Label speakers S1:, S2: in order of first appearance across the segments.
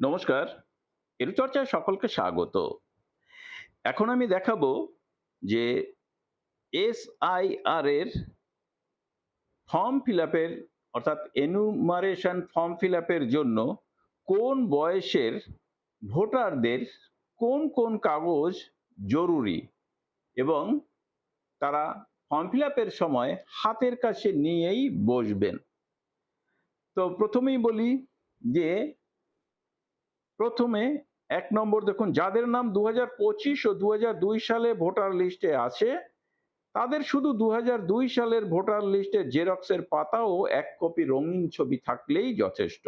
S1: নমস্কার এরু চর্চায় সকলকে স্বাগত। এখন আমি দেখাবো যে এসআইআর এর ফর্ম ফিল আপের অর্থাৎ এনুমারেশন ফর্ম ফিল আপের জন্য কোন বয়সের ভোটারদের কোন কোন কাগজ জরুরি এবং তারা ফর্ম ফিল আপের সময় হাতের কাছে নিয়েই বসবেন। তো প্রথমেই বলি যে প্রথমে এক নম্বর দেখুন, যাদের নাম দু ও দু হাজার দুই সালে ভোটার লিস্টে আছে, তাদের শুধু দু হাজার দুই সালের ভোটার লিস্টের জেরক্সের পাতা ও এক কপি রঙিন ছবি থাকলেই যথেষ্ট।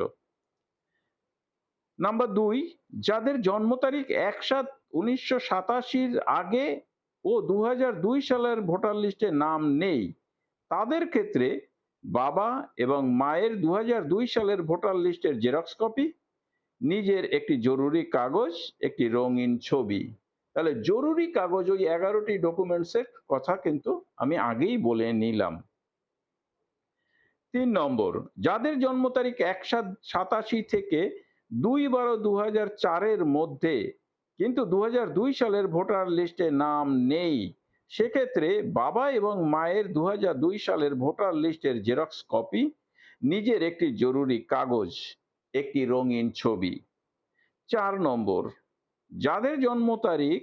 S1: নাম্বার দুই, যাদের জন্ম তারিখ এক সাত উনিশশো সাতাশির আগে ও দু হাজার দুই সালের ভোটার লিস্টে নাম নেই, তাদের ক্ষেত্রে বাবা এবং মায়ের দু হাজার দুই সালের ভোটার লিস্টের জেরক্স কপি নিজের একটি জরুরি কাগজ, একটি রঙিন ছবি। তাহলে জরুরি কাগজ ওই এগারোটি ডকুমেন্টসের কথা কিন্তু আমি আগেই বলে নিলাম। তিন নম্বর, যাদের জন্ম তারিখ এক সাত সাতাশি থেকে দুই বারো দু চারের মধ্যে, কিন্তু দু হাজার দুই সালের ভোটার লিস্টে নাম নেই, সেক্ষেত্রে বাবা এবং মায়ের দু হাজার দুই সালের ভোটার লিস্টের জেরক্স কপি, নিজের একটি জরুরি কাগজ। একটি রঙিন ছবি। চার নম্বর, যাদের জন্ম তারিখ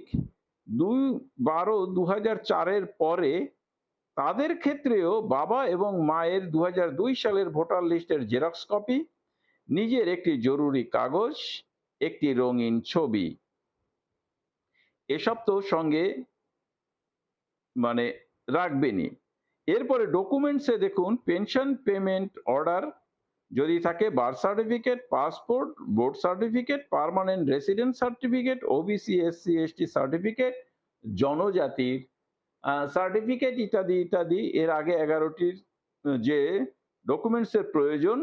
S1: দুই বারো দু চারের পরে, তাদের ক্ষেত্রেও বাবা এবং মায়ের দু দুই সালের ভোটার লিস্টের জেরক্স কপি, নিজের একটি জরুরি কাগজ, একটি রঙিন ছবি। এসব তো সঙ্গে মানে রাখবেনই। এরপরে ডকুমেন্টসে দেখুন পেনশন পেমেন্ট অর্ডার যদি থাকে birth certificate passport board certificate permanent resident certificate OBC SC ST certificate জনজাতির certificate ইত্যাদি ইত্যাদি, এর আগে এগারোটির যে ডকুমেন্টসের প্রয়োজন,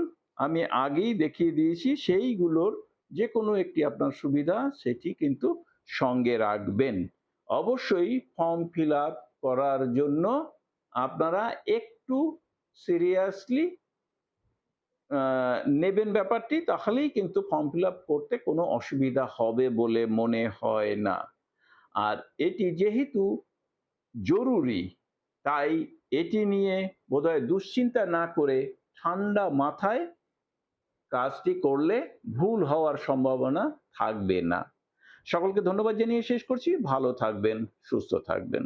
S1: আমি আগেই দেখিয়ে দিয়েছি, সেইগুলোর যে কোনো একটি আপনার সুবিধা, সেটি কিন্তু সঙ্গে রাখবেন। অবশ্যই ফর্ম ফিল আপ করার জন্য আপনারা একটু সিরিয়াসলি নেবেন ব্যাপারটি, তাহলেই কিন্তু ফর্ম ফিল করতে কোনো অসুবিধা হবে বলে মনে হয় না। আর এটি যেহেতু জরুরি, তাই এটি নিয়ে বোধহয় দুশ্চিন্তা না করে ঠান্ডা মাথায় কাজটি করলে ভুল হওয়ার সম্ভাবনা থাকবে না। সকলকে ধন্যবাদ জানিয়ে শেষ করছি। ভালো থাকবেন, সুস্থ থাকবেন।